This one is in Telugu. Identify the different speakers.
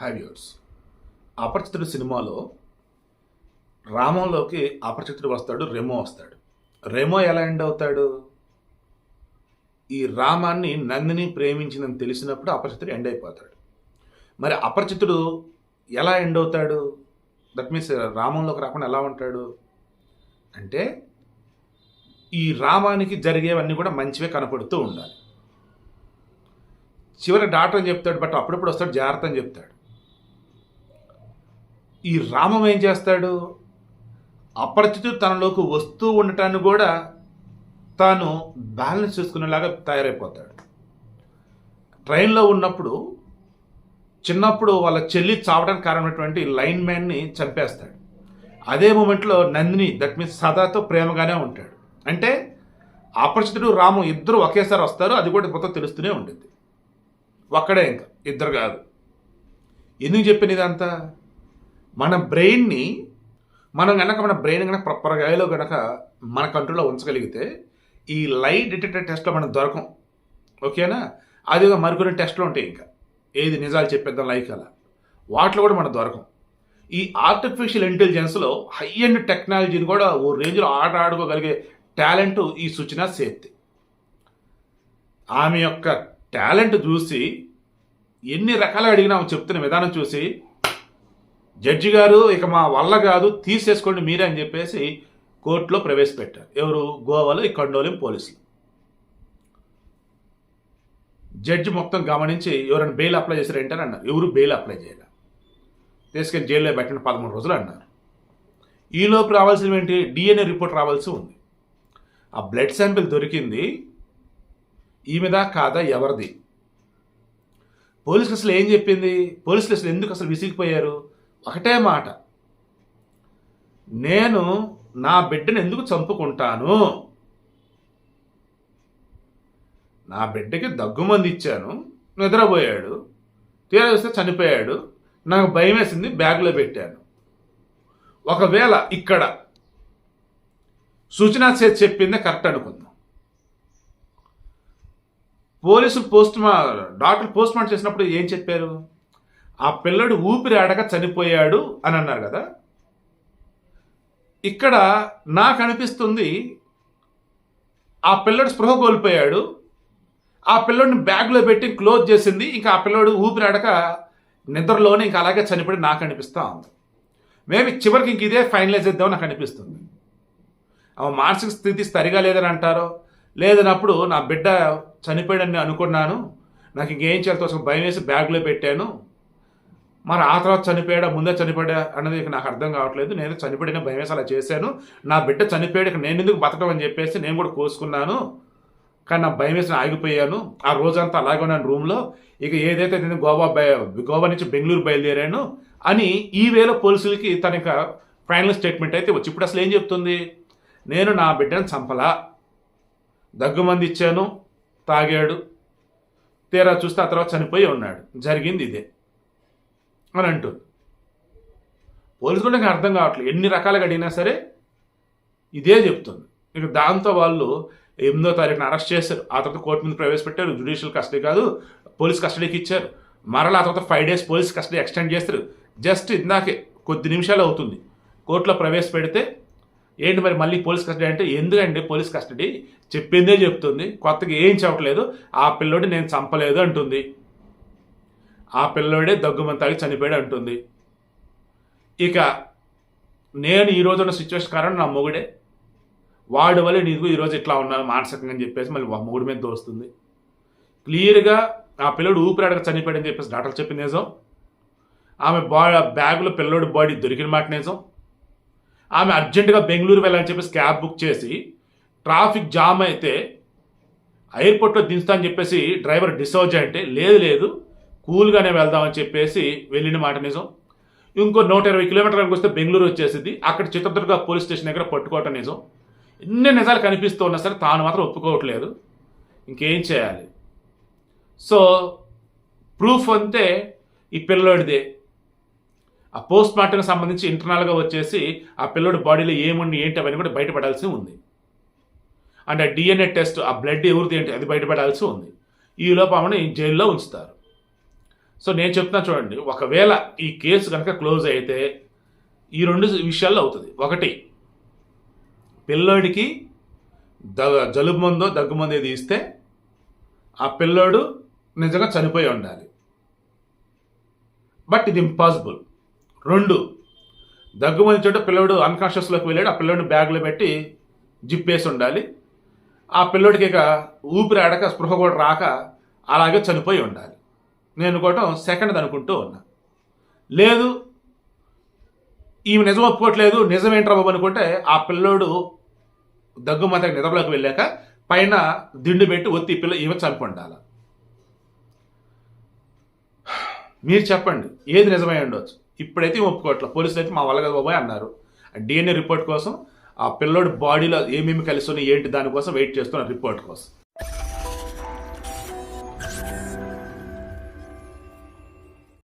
Speaker 1: హ్యావ్యూర్స్ అపరిచితుడు సినిమాలో రామంలోకి అపరిచితుడు వస్తాడు రెమో వస్తాడు. రెమో ఎలా ఎండ్ అవుతాడు? ఈ రామాన్ని నందిని ప్రేమించిందని తెలిసినప్పుడు అపరిచితుడు ఎండ్ అయిపోతాడు. మరి అపరిచితుడు ఎలా ఎండ్ అవుతాడు? దట్ మీన్స్ రామంలోకి రాకుండా ఎలా ఉంటాడు? అంటే ఈ రామానికి జరిగేవన్నీ కూడా మంచివే కనపడుతూ ఉండాలి. చివరి డాక్టర్ అని చెప్తాడు? బట్ అప్పుడప్పుడు వస్తాడు జాగ్రత్త అని చెప్తాడు. ఈ రామం ఏం చేస్తాడు? అపరిచితుడు తనలోకి వస్తూ ఉండటాన్ని కూడా తాను బ్యాలెన్స్ చేసుకునేలాగా తయారైపోతాడు. ట్రైన్లో ఉన్నప్పుడు చిన్నప్పుడు వాళ్ళ చెల్లి చావడానికి కారణమైనటువంటి లైన్ మ్యాన్ని చంపేస్తాడు. అదే మూమెంట్లో నందిని దట్ మీన్స్ సదాతో ప్రేమగానే ఉంటాడు. అంటే అపరిచితుడు రాము ఇద్దరు ఒకేసారి వస్తారు అది కూడా మొత్తం తెలుస్తూనే ఉంటుంది ఒక్కడే ఇంకా ఇద్దరు కాదు. ఎందుకు చెప్పిన ఇదంతా? మన బ్రెయిన్ని మనం కనుక మన బ్రెయిన్ కనుక ప్రపరగాయలో కనుక మన కంట్రోల్లో ఉంచగలిగితే ఈ లై డిటెక్టర్ టెస్ట్లో మనం దొరకం. ఓకేనా? అది మరికొన్ని టెస్ట్లు ఉంటాయి ఇంకా. ఏది నిజాలు చెప్పేద్దాం లైక్ అలా వాటిలో కూడా మనం దొరకం. ఈ ఆర్టిఫిషియల్ ఇంటెలిజెన్స్లో హై అండ్ టెక్నాలజీని కూడా ఓ రేంజ్లో ఆట ఆడుకోగలిగే టాలెంట్ ఈ సూచన సేత్తి ఆమె యొక్క టాలెంట్ చూసి ఎన్ని రకాలుగా అడిగినా ఆమె చెప్తున్న విధానం చూసి జడ్జి గారు ఇక మా వల్ల కాదు తీసేసుకోండి మీరే అని చెప్పేసి కోర్టులో ప్రవేశపెట్టారు. ఎవరు? గోవాలో ఈ కండోలిం పోలీసులు. జడ్జి మొత్తం గమనించి ఎవరైనా బెయిల్ అప్లై చేశారంటే అన్నారు. ఎవరు బెయిల్ అప్లై చేయాలి. తీసుకెళ్ళి జైల్లో పెట్టిన పదమూడు రోజులు అన్నారు. ఈలోపు రావాల్సిన ఏంటి? డిఎన్ఏ రిపోర్ట్ రావాల్సి ఉంది. ఆ బ్లడ్ శాంపిల్ దొరికింది. ఈమెదా కాదా? ఎవరిది? పోలీసులు అసలు ఏం చెప్పింది? పోలీసులు అసలు ఎందుకు అసలు విసిగిపోయారు? ఒకటే మాట. నేను నా బిడ్డను ఎందుకు చంపుకుంటాను? నా బిడ్డకి దగ్గుమంది ఇచ్చాను నిద్రపోయాడు తీరా చూస్తే చనిపోయాడు నాకు భయం వేసింది బ్యాగ్లో పెట్టాను. ఒకవేళ ఇక్కడ సూచనా చేతి చెప్పిందే కరెక్ట్ అనుకుందాం. పోలీసులు పోస్ట్ మా డాక్టర్ పోస్ట్ మార్టం చేసినప్పుడు ఏం చెప్పారు? ఆ పిల్లడు ఊపిరి ఆడక చనిపోయాడు అని అన్నారు కదా? ఇక్కడ నాకు అనిపిస్తుంది ఆ పిల్లడు స్పృహ కోల్పోయాడు ఆ పిల్లడిని బ్యాగ్లో పెట్టి క్లోజ్ చేసింది ఇంకా ఆ పిల్లోడు ఊపిరి ఆడక నిద్రలోనే ఇంకా అలాగే చనిపోయి నాకు అనిపిస్తూ ఉంది. మేబీ చివరికి ఇంక ఇదే ఫైనలైజ్ చేద్దామని నాకు అనిపిస్తుంది. ఆమె మానసిక స్థితి సరిగా లేదని అంటారో? లేదన్నప్పుడు నా బిడ్డ చనిపోయాడని అనుకున్నాను నాకు ఇంకేం చేయాలి కోసం భయం వేసి బ్యాగ్లో పెట్టాను మరి ఆ తర్వాత చనిపోయాడా ముందే చనిపోయా అనేది నాకు అర్థం కావట్లేదు. నేను చనిపోయిన భయం వేసి అలా చేశాను. నా బిడ్డ చనిపోయాడు ఇక నేను ఎందుకు బతకడం అని చెప్పేసి నేను కూడా కోసుకున్నాను. కానీ నా భయం వేసి ఆగిపోయాను. ఆ రోజంతా అలాగే ఉన్నాను రూమ్లో ఇక ఏదైతే నేను గోవా బయ గోవా నుంచి బెంగళూరు బయలుదేరాను అని ఈ వేళ పోలీసులకి తన యొక్క ఫైనల్ స్టేట్మెంట్ అయితే వచ్చి ఇప్పుడు అసలు ఏం చెప్తుంది? నేను నా బిడ్డను చంపలా. దగ్గుమంది ఇచ్చాను తాగాడు. తీరా చూస్తే ఆ తర్వాత చనిపోయి ఉన్నాడు. జరిగింది ఇదే. అని అంటుంది. పోలీసులు నాకు అర్థం కావట్లేదు. ఎన్ని రకాలుగా అడిగినా సరే ఇదే చెప్తుంది. ఇక దాంతో వాళ్ళు ఎనిమిదో తారీఖున అరెస్ట్ చేశారు. ఆ తర్వాత కోర్టు మీద ప్రవేశపెట్టారు. జ్యుడిషియల్ కస్టడీ కాదు పోలీస్ కస్టడీకి ఇచ్చారు. మరలా ఆ తర్వాత five days police custody extend చేస్తారు. జస్ట్ ఇందాకే కొద్ది నిమిషాలు అవుతుంది. కోర్టులో ప్రవేశపెడితే ఏంటి మరి మళ్ళీ పోలీస్ కస్టడీ అంటే? ఎందుకండి పోలీస్ కస్టడీ చెప్పిందే చెప్తుంది. కొత్తగా ఏం చెప్పట్లేదు. ఆ పిల్లోడి నేను చంపలేదు అంటుంది. ఆ పిల్లోడే దగ్గుమంతాగి చనిపోయాడు అంటుంది. ఇక నేను ఈరోజు ఉన్న సిచ్యువేషన్ కారణం నా మొగుడే. వాడు వల్ల నీకు ఈరోజు ఇట్లా ఉన్నాను మానసికంగా అని చెప్పేసి మళ్ళీ మొగుడు మీద దోస్తుంది. క్లియర్గా ఆ పిల్లడు ఊపిరాడక చనిపోయాడని చెప్పేసి డాక్టర్ చెప్పిన నిజం. ఆమె బా బ్యాగులో పిల్లోడి బాడీ దొరికిన మాట నిజం. ఆమె అర్జెంటుగా బెంగళూరు వెళ్ళాలని చెప్పేసి క్యాబ్ బుక్ చేసి ట్రాఫిక్ జామ్ అయితే ఎయిర్పోర్ట్లో దించుతా అని చెప్పేసి డ్రైవర్ డిసౌజ్ అంటే లేదు లేదు. కూల్గానే వెళ్దామని చెప్పేసి వెళ్ళిన మాట నిజం. ఇంకో నూట ఇరవై కిలోమీటర్లకు వస్తే బెంగళూరు వచ్చేసింది. అక్కడ చిత్రదుర్గ పోలీస్ స్టేషన్ దగ్గర పట్టుకోవటం నిజం. ఎన్ని నిజాలు కనిపిస్తూ ఉన్నా సరే తాను మాత్రం ఒప్పుకోవట్లేదు. ఇంకేం చేయాలి? సో ప్రూఫ్ అంతే ఈ పిల్లోడిదే. ఆ పోస్ట్ మార్టంకి సంబంధించి ఇంటర్నల్గా వచ్చేసి ఆ పిల్లోడి బాడీలో ఏముంది ఏంటి అవన్నీ కూడా బయటపడాల్సి ఉంది. అండ్ ఆ డిఎన్ఏ టెస్ట్ ఆ బ్లడ్ ఎవరిది ఏంటి అది బయటపడాల్సి ఉంది. ఈ లోపమని జైల్లో ఉంచుతారు. సో నేను చెప్తున్నా చూడండి ఒకవేళ ఈ కేసు కనుక క్లోజ్ అయితే ఈ రెండు విషయాల్లో అవుతుంది. ఒకటి పిల్లోడికి ద జలుబు మందో దగ్గు మందో తీస్తే ఆ పిల్లోడు నిజంగా చనిపోయి ఉండాలి. బట్ ఇది ఇంపాసిబుల్. రెండు దగ్గుమంది చోట పిల్లోడు అన్కాన్షియస్లోకి వెళ్ళాడు ఆ పిల్లోడిని బ్యాగ్లో పెట్టి జిప్పేసి ఉండాలి. ఆ పిల్లోడికి ఇక ఊపిరి ఆడక స్పృహ కూడా రాక అలాగే చనిపోయి ఉండాలి. నేను అనుకోవటం సెకండ్ అనుకుంటూ ఉన్నా. లేదు ఈమె నిజం ఒప్పుకోవట్లేదు నిజం ఏంట్రా బాబు అనుకుంటే ఆ పిల్లోడు దగ్గు మాత్రం నిద్రలోకి వెళ్ళాక పైన దిండు పెట్టి ఒత్తి పిల్ల ఈమె చంపి మీరు చెప్పండి ఏది నిజమై ఉండొచ్చు? ఇప్పుడైతే ఒప్పుకోవట్లేదు పోలీసులు అయితే మా వల్ల బాబాయ్ అన్నారు. డిఎన్ఏ రిపోర్ట్ కోసం ఆ పిల్లోడి బాడీలో ఏమేమి కలిసి ఉన్నాయి ఏంటి దానికోసం వెయిట్ చేస్తున్నారు రిపోర్ట్ కోసం.